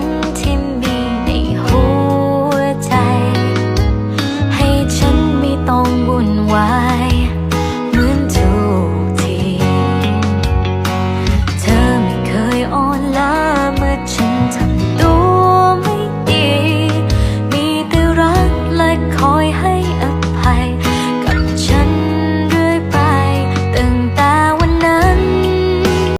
นที